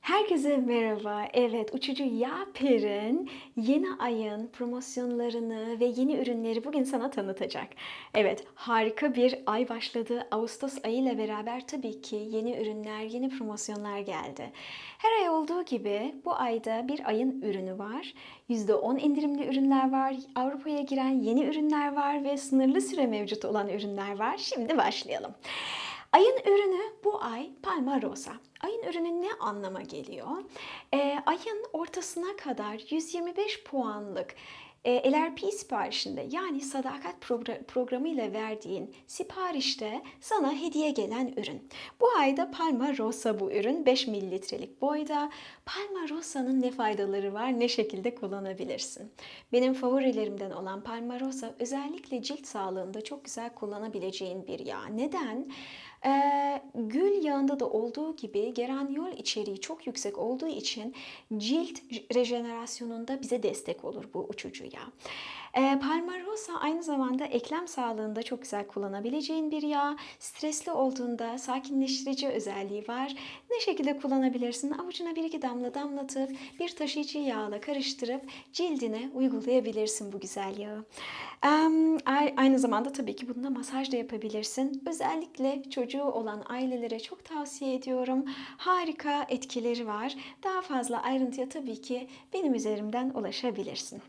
Herkese merhaba. Evet, Uçucu Yaper'in yeni ayın promosyonlarını ve yeni ürünleri bugün sana tanıtacak. Evet, harika bir ay başladı. Ağustos ayı ile beraber tabii ki yeni ürünler, yeni promosyonlar geldi. Her ay olduğu gibi bu ayda bir ayın ürünü var. %10 indirimli ürünler var. Avrupa'ya giren yeni ürünler var ve sınırlı süre mevcut olan ürünler var. Şimdi başlayalım. Ayın ürünü bu ay Palma Rosa. Ayın ürünü ne anlama geliyor? Ee, ayın ortasına kadar 125 puanlık e, LRP siparişinde yani sadakat progr- programı ile verdiğin siparişte sana hediye gelen ürün. Bu ayda Palma Rosa bu ürün 5 mililitrelik boyda. Palma Rosa'nın ne faydaları var, ne şekilde kullanabilirsin? Benim favorilerimden olan Palma Rosa özellikle cilt sağlığında çok güzel kullanabileceğin bir yağ. Neden? Ee, gül yağında da olduğu gibi geraniol içeriği çok yüksek olduğu için cilt rejenerasyonunda bize destek olur bu uçucu yağ. Ee, Palmarosa aynı zamanda eklem sağlığında çok güzel kullanabileceğin bir yağ. Stresli olduğunda sakinleştirici özelliği var. Ne şekilde kullanabilirsin? Avucuna bir iki damla damlatıp bir taşıyıcı yağla karıştırıp cildine uygulayabilirsin bu güzel yağı. Ay- aynı zamanda tabii ki bununla masaj da yapabilirsin. Özellikle çocuğu olan ailelere çok tavsiye ediyorum. Harika etkileri var. Daha fazla ayrıntıya tabii ki benim üzerimden ulaşabilirsin.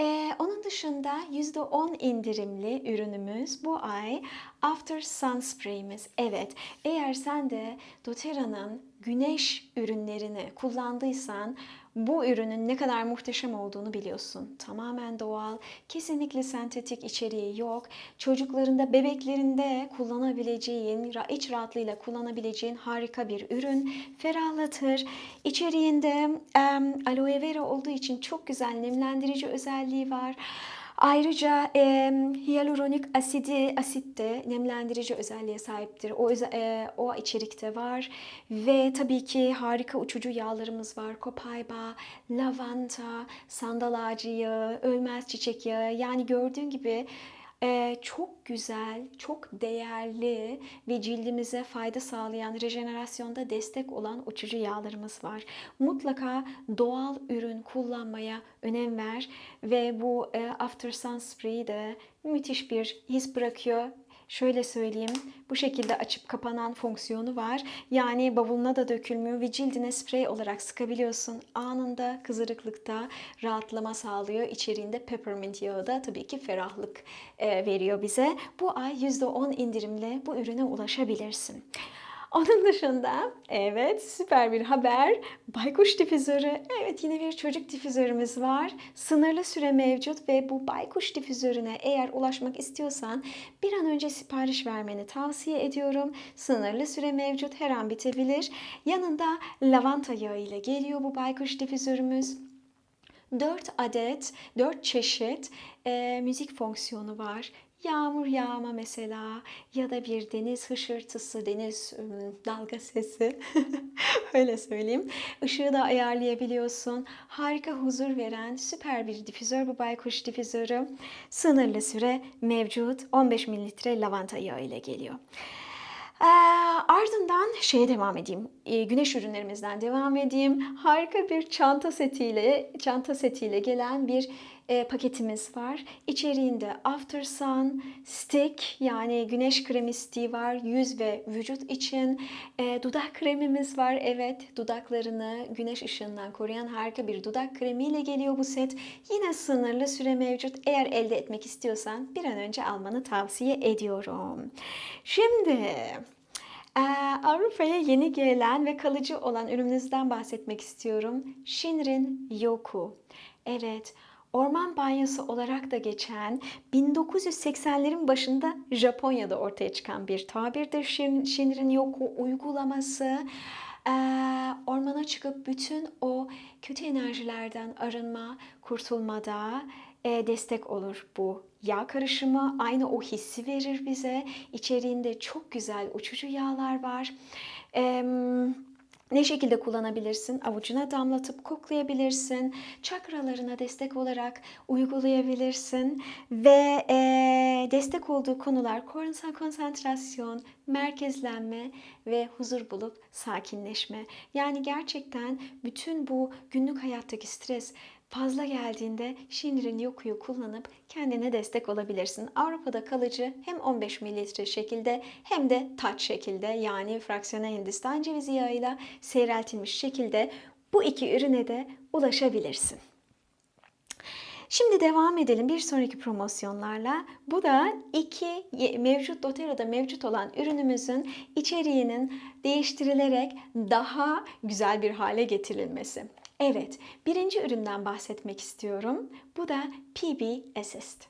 Ee, onun dışında %10 indirimli ürünümüz bu ay After Sun Spray'imiz. Evet, eğer sen de doTERRA'nın güneş ürünlerini kullandıysan bu ürünün ne kadar muhteşem olduğunu biliyorsun. Tamamen doğal, kesinlikle sentetik içeriği yok. Çocuklarında, bebeklerinde kullanabileceğin, iç rahatlığıyla kullanabileceğin harika bir ürün. Ferahlatır. İçeriğinde em, aloe vera olduğu için çok güzel nemlendirici özelliği var. Ayrıca e, hyaluronik asidi asit de nemlendirici özelliğe sahiptir. O e, o içerikte var ve tabii ki harika uçucu yağlarımız var. Kopayba, lavanta, sandal ağacı yağı, ölmez çiçek yağı. Yani gördüğün gibi ee, çok güzel, çok değerli ve cildimize fayda sağlayan, rejenerasyonda destek olan uçucu yağlarımız var. Mutlaka doğal ürün kullanmaya önem ver ve bu e, After Sun Spray de müthiş bir his bırakıyor. Şöyle söyleyeyim, bu şekilde açıp kapanan fonksiyonu var. Yani bavuluna da dökülmüyor ve cildine sprey olarak sıkabiliyorsun. Anında kızarıklıkta rahatlama sağlıyor. İçeriğinde peppermint yağı da tabii ki ferahlık e, veriyor bize. Bu ay %10 indirimle bu ürüne ulaşabilirsin. Onun dışında evet süper bir haber. Baykuş difüzörü. Evet yine bir çocuk difüzörümüz var. Sınırlı süre mevcut ve bu baykuş difüzörüne eğer ulaşmak istiyorsan bir an önce sipariş vermeni tavsiye ediyorum. Sınırlı süre mevcut her an bitebilir. Yanında lavanta yağı ile geliyor bu baykuş difüzörümüz. 4 adet, 4 çeşit e, müzik fonksiyonu var. Yağmur yağma mesela ya da bir deniz hışırtısı, deniz dalga sesi öyle söyleyeyim. Işığı da ayarlayabiliyorsun. Harika huzur veren süper bir difüzör bu baykuş difüzörü. Sınırlı süre mevcut 15 mililitre lavanta yağı ile geliyor. Ee, ardından şeye devam edeyim. Ee, güneş ürünlerimizden devam edeyim. Harika bir çanta setiyle çanta setiyle gelen bir e, paketimiz var. İçeriğinde After Sun Stick yani güneş kremi stiği var. Yüz ve vücut için E, dudak kremimiz var. Evet, dudaklarını güneş ışığından koruyan harika bir dudak kremiyle geliyor bu set. Yine sınırlı süre mevcut. Eğer elde etmek istiyorsan bir an önce almanı tavsiye ediyorum. Şimdi ee, Avrupa'ya yeni gelen ve kalıcı olan ürünümüzden bahsetmek istiyorum. Shinrin Yoku. Evet, orman banyosu olarak da geçen 1980'lerin başında Japonya'da ortaya çıkan bir tabirdir Shinrin Yoku uygulaması. Ee, ormana çıkıp bütün o kötü enerjilerden arınma, kurtulmada e, destek olur bu yağ karışımı. Aynı o hissi verir bize. İçeriğinde çok güzel uçucu yağlar var. Em, Ne şekilde kullanabilirsin? Avucuna damlatıp koklayabilirsin. Çakralarına destek olarak uygulayabilirsin. Ve eee, destek olduğu konular konsa- konsantrasyon, merkezlenme ve huzur bulup sakinleşme. Yani gerçekten bütün bu günlük hayattaki stres fazla geldiğinde Shinrin Yoku'yu kullanıp kendine destek olabilirsin. Avrupa'da kalıcı hem 15 mililitre şekilde hem de taç şekilde yani fraksiyonel Hindistan cevizi yağıyla seyreltilmiş şekilde bu iki ürüne de ulaşabilirsin. Şimdi devam edelim bir sonraki promosyonlarla. Bu da iki mevcut doTERRA'da mevcut olan ürünümüzün içeriğinin değiştirilerek daha güzel bir hale getirilmesi. Evet, birinci üründen bahsetmek istiyorum. Bu da PB Assist.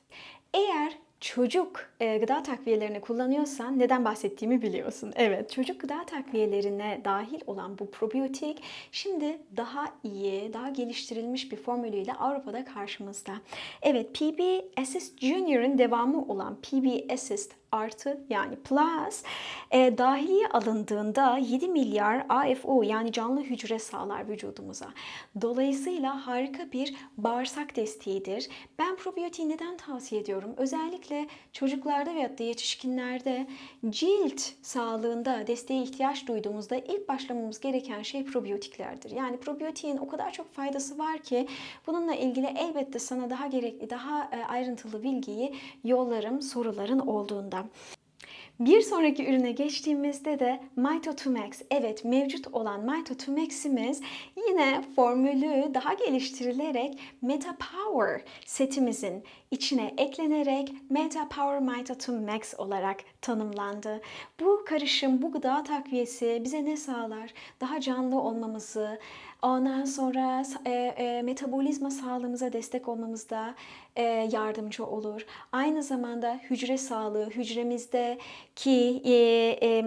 Eğer çocuk e, gıda takviyelerini kullanıyorsan neden bahsettiğimi biliyorsun. Evet, çocuk gıda takviyelerine dahil olan bu probiyotik şimdi daha iyi, daha geliştirilmiş bir formülüyle Avrupa'da karşımızda. Evet, PB Assist Junior'ın devamı olan PB Assist artı yani plus e, dahiliye alındığında 7 milyar AFO yani canlı hücre sağlar vücudumuza. Dolayısıyla harika bir bağırsak desteğidir. Ben probiyotiği neden tavsiye ediyorum? Özellikle çocuklarda veyahut da yetişkinlerde cilt sağlığında desteğe ihtiyaç duyduğumuzda ilk başlamamız gereken şey probiyotiklerdir. Yani probiyotiğin o kadar çok faydası var ki bununla ilgili elbette sana daha gerekli, daha e, ayrıntılı bilgiyi yollarım soruların olduğunda. Bir sonraki ürüne geçtiğimizde de Mito2 Max. Evet mevcut olan Mito2 Max'imiz yine formülü daha geliştirilerek Meta Power setimizin içine eklenerek Meta Power Mito2 Max olarak tanımlandı. Bu karışım, bu gıda takviyesi bize ne sağlar? Daha canlı olmamızı, ondan sonra e, e, metabolizma sağlığımıza destek olmamızda e, yardımcı olur. Aynı zamanda hücre sağlığı, hücremizdeki e, e,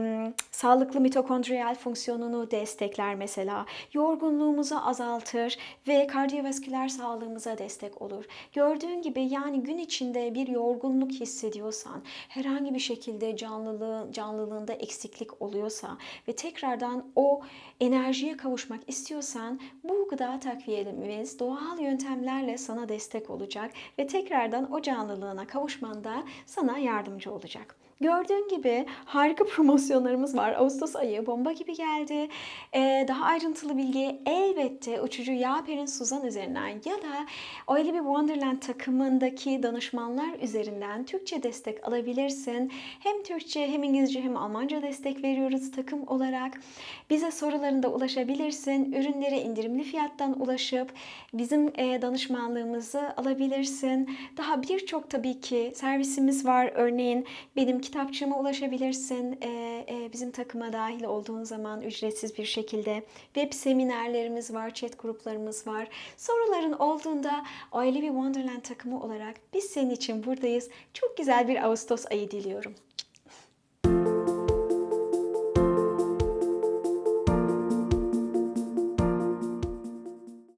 sağlıklı mitokondriyal fonksiyonunu destekler mesela. Yorgunluğumuzu azaltır ve kardiyovasküler sağlığımıza destek olur. Gördüğün gibi yani gün içinde bir yorgunluk hissediyorsan, herhangi bir şekilde canlılığın canlılığında eksiklik oluyorsa ve tekrardan o enerjiye kavuşmak istiyorsan bu gıda takviyelerimiz doğal yöntemlerle sana destek olacak ve tekrardan o canlılığına kavuşmanda sana yardımcı olacak. Gördüğün gibi harika promosyonlarımız var. Ağustos ayı bomba gibi geldi. Ee, daha ayrıntılı bilgi elbette uçucu Yaper'in Suzan üzerinden ya da Öyle bir Wonderland takımındaki danışmanlar üzerinden Türkçe destek alabilirsin. Hem Türkçe hem İngilizce hem Almanca destek veriyoruz takım olarak. Bize sorularında ulaşabilirsin. Ürünlere indirimli fiyattan ulaşıp bizim e, danışmanlığımızı alabilirsin. Daha birçok tabii ki servisimiz var. Örneğin benim kitapçığıma ulaşabilirsin. E, e, bizim takıma dahil olduğun zaman ücretsiz bir şekilde. Web seminerlerimiz var, chat gruplarımız var. Soruların olduğunda Öyle bir Wonderland takımı olarak biz senin için buradayız. Çok güzel bir Ağustos ayı diliyorum.